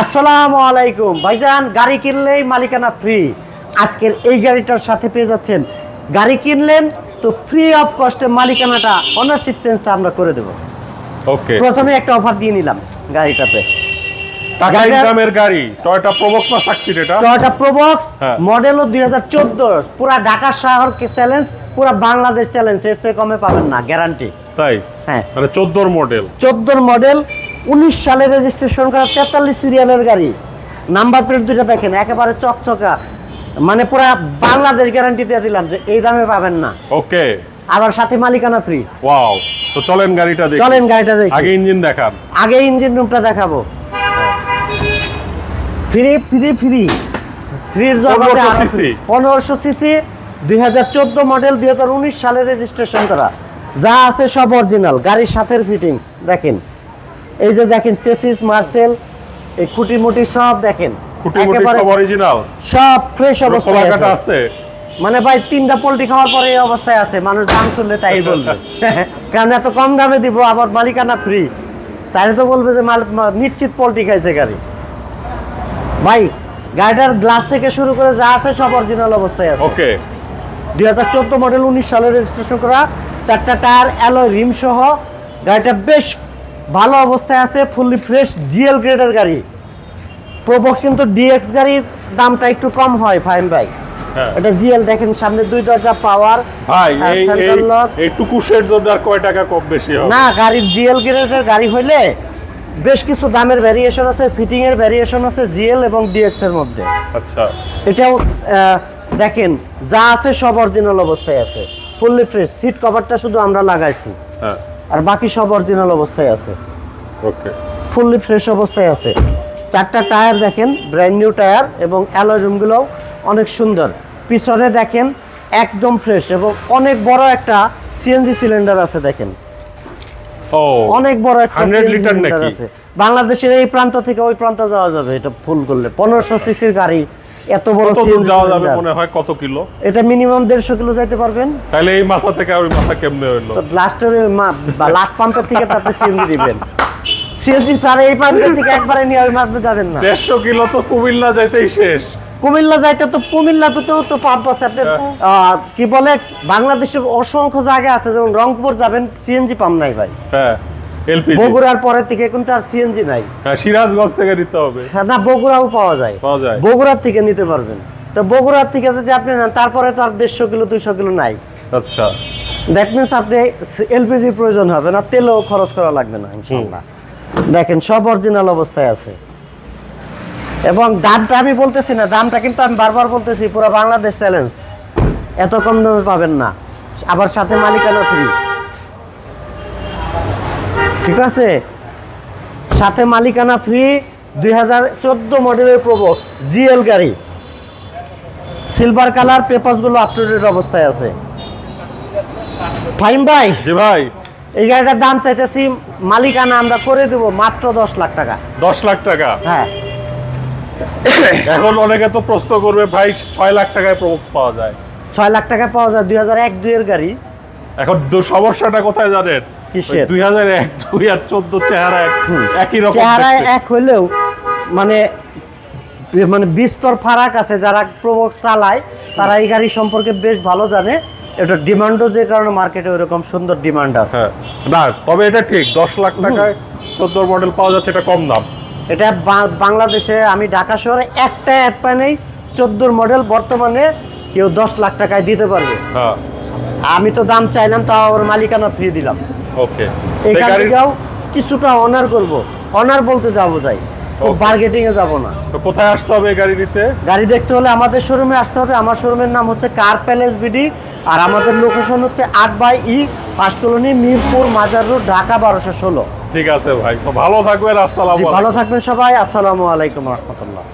আসসালামু আলাইকুম। ভাইজান গাড়ি কিনলেই মালিকানা ফ্রি আজকের এই গাড়িটার সাথে পেয়ে যাচ্ছেন গাড়ি কিনলেন তো ফ্রি অফ কস্টে মালিকানাটা অনারশিপ চেঞ্জটা আমরা করে দেব। ওকে প্রথমে একটা অফার দিয়ে নিলাম গাড়িটাতে। টাকা ইনকামের গাড়ি টয়টা প্রবক্স না সাকসিড এটা? টয়োটা প্রবক্স হাজার চোদ্দ পুরা ঢাকা শহরকে চ্যালেঞ্জ পুরা বাংলাদেশ চ্যালেঞ্জ এর চেয়ে কমে পাবেন না গ্যারান্টি তাই? হ্যাঁ। মানে চোদ্দোর মডেল চোদ্দোর মডেল উনিশ সালে রেজিস্ট্রেশন করা তেতাল্লিশ সিরিয়ালের গাড়ি। নাম্বার প্লেট দুইটা দেখেন একেবারে চকচকা। মানে পুরা বাংলাদেশ গ্যারান্টি দিয়ে দিলাম যে এই দামে পাবেন না। ওকে আবার সাথে মালিকানা ফ্রি ওয়াও তো চলেন গাড়িটা দেখি। চলেন গাড়িটা দেখি। আগে ইঞ্জিন দেখান। আগে ইঞ্জিন রুমটা দেখাবো। ফ্রি ফ্রি ফ্রি ফ্রির জগতে 1500 cc সিসি দুই হাজার চোদ্দ মডেল দুই হাজার উনিশ সালে রেজিস্ট্রেশন করা। যা আছে সব অরিজিনাল গাড়ির সাথে ফিটিংস দেখেন। এই যে দেখেন চেসিস মার্সেল এই খুঁটি মুটি সব দেখেন। সব অরিজিনাল সব ফ্রেশ অবস্থায় আছে। মানে ভাই তিনটা পোল্ট্রি খাওয়ার পরে এই অবস্থায় আছে মানুষ দাম শুনলে তাই বলবে। কারণ এত কম দামে দিব আবার মালিকানা ফ্রি তাহলে তো বলবে যে মালিক মা- নিশ্চিত পোল্ট্রি খাইছে গাড়ি। ভাই গাড়িটার গ্লাস থেকে শুরু করে যা আছে সব অরিজিনাল অবস্থায় আছে। ওকে দুই হাজার চোদ্দ মডেল উনিশ সালে রেজিস্ট্রেশন করা চারটা টায়ার অ্যালয় রিম সহ গাড়িটা বেশ ভালো অবস্থায় আছে ফুললি ফ্রেশ জিএল গ্রেডের গাড়ি। প্রবক্স কিন্তু ডিএক্স গাড়ির দামটা একটু কম হয় ফাইন ভাই। হ্যাঁ। এটা জিএল দেখেন সামনে দুই দরজা পাওয়ার ভাই এই এই। এই টুকুশের আর কয় টাকা কম বেশি হবে? না গাড়ির জিএল গ্রেডের গাড়ি হইলে বেশ কিছু দামের ভ্যারিয়েশন আছে ফিটিং এর ভ্যারিয়েশন আছে জিএল এবং ডিএক্স এর মধ্যে। আচ্ছা। এটাও দেখেন যা আছে সব অরিজিনাল অবস্থায় আছে। ফুললি ফ্রেশ সিট কভারটা শুধু আমরা লাগাইছি। হ্যাঁ। আর বাকি সব অরিজিনাল অবস্থায় আছে। ওকে ফুললি ফ্রেশ অবস্থায় আছে। চারটা টায়ার দেখেন ব্র্যান্ড নিউ টায়ার এবং অ্যালয় রুমগুলোও অনেক সুন্দর। পিছনে দেখেন একদম ফ্রেশ এবং অনেক বড় একটা সিএনজি সিলিন্ডার আছে দেখেন। ও অনেক বড় একটা 100 লিটার সিলিন্ডার নাকি? আছে। বাংলাদেশের এই প্রান্ত থেকে ওই প্রান্ত যাওয়া যাবে এটা ফুল করলে। পনেরোশো সিসির গাড়ি এত বড় যাওয়া যাবে মনে হয়? কত কিলো? এটা মিনিমাম দেড়শো কিলো যাইতে পারবেন। তাহলে এই মাথা থেকে ওই মাথা কেমনে হইল? তো লাস্টের লাস্ট পাম্পের থেকে তো আপনি সিএনজি দিবেন। সিএনজি তার এই থেকে একবারে নিয়ে ওই মাপে যাবেন না। দেড়শো কিলো তো কুমিল্লা যাইতেই শেষ। কুমিল্লা যাইতে তো কুমিল্লাতে তো তো পাম্প আছে। আপনি আহ, কি বলে বাংলাদেশের অসংখ্য জায়গা আছে যেমন রংপুর যাবেন সিএনজি পাম্প নাই ভাই। হ্যাঁ। এলপিজি। বগুড়ার পরের থেকে কিন্তু আর সিএনজি নাই। হ্যাঁ সিরাজগঞ্জ থেকে নিতে হবে। হ্যাঁ, না বগুড়াও পাওয়া যায়। পাওয়া যায়। বগুড়ার থেকে নিতে পারবেন। তো বগুড়ার থেকে যদি আপনি নেন তারপরে তো আর দেড়শো কিলো দুইশো কিলো নাই। আচ্ছা। দ্যাট মিনস আপনি এলপিজি প্রয়োজন হবে না তেলও খরচ করা লাগবে না ইনশাল্লাহ দেখেন সব অরিজিনাল অবস্থায় আছে। এবং দামটা আমি বলতেছি না দামটা কিন্তু আমি বারবার বলতেছি পুরো বাংলাদেশ চ্যালেঞ্জ এত কম দামে পাবেন না। আবার সাথে মালিকানা ফ্রি ঠিক আছে? সাথে মালিকানা ফ্রি দুই হাজার চোদ্দ মডেলের প্রবক্স জিএল গাড়ি। সিলভার কালার পেপারসগুলো আপ টু ডেট অবস্থায় আছে। ফাইম ভাই জি ভাই। এই গাড়িটার দাম চাইতেছি মালিকানা আমরা করে দেব মাত্র দশ লাখ টাকা। দশ লাখ টাকা? হ্যাঁ। এখন অনেকে তো প্রশ্ন করবে ভাই ছয় লাখ টাকায় প্রবক্স পাওয়া যায়। ছয় লাখ টাকায় পাওয়া যায় দুই হাজার এক দুইয়ের গাড়ি। এখন সমস্যাটা কোথায় জানেন? কিসের? দুই হাজার এক দুই আর চোদ্দ চেহারা এক একই রকম দেখতে। এক হইলেও মানে মানে বিস্তর ফারাক আছে যারা প্রবক চালায় তারা এই গাড়ি সম্পর্কে বেশ ভালো জানে। এটা ডিমান্ডও যে কারণে মার্কেটে ওইরকম সুন্দর ডিমান্ড আছে। হ্যাঁ। না তবে এটা ঠিক দশ লাখ টাকায় চোদ্দ মডেল পাওয়া যাচ্ছে এটা কম দাম। এটা বাংলাদেশে আমি ঢাকা শহরে একটা অ্যাড পাই নেই চোদ্দোর মডেল বর্তমানে কেউ দশ লাখ টাকায় দিতে পারবে। হ্যাঁ। আমি তো দাম চাইলাম তাও আবার মালিকানা ফ্রি দিলাম। ওকে এখান থেকেও কিছুটা অনার করব। অনার বলতে যাব যাই. বার্গেটিং এ যাব না। তো কোথায় আসতে হবে গাড়ি নিতে? গাড়ি দেখতে হলে আমাদের শোরুমে আসতে হবে। আমার শোরুমের নাম হচ্ছে কার প্যালেস বিডি আর আমাদের লোকেশন হচ্ছে আট by E first colony Mirpur Mazar road Dhaka বারোশো ষোলো। ঠিক আছে ভাই। তো ভালো থাকবেন। আসসালাম ভালো থাকবেন সবাই। আসসালামু আলাইকুম রহমতুল্লাহ।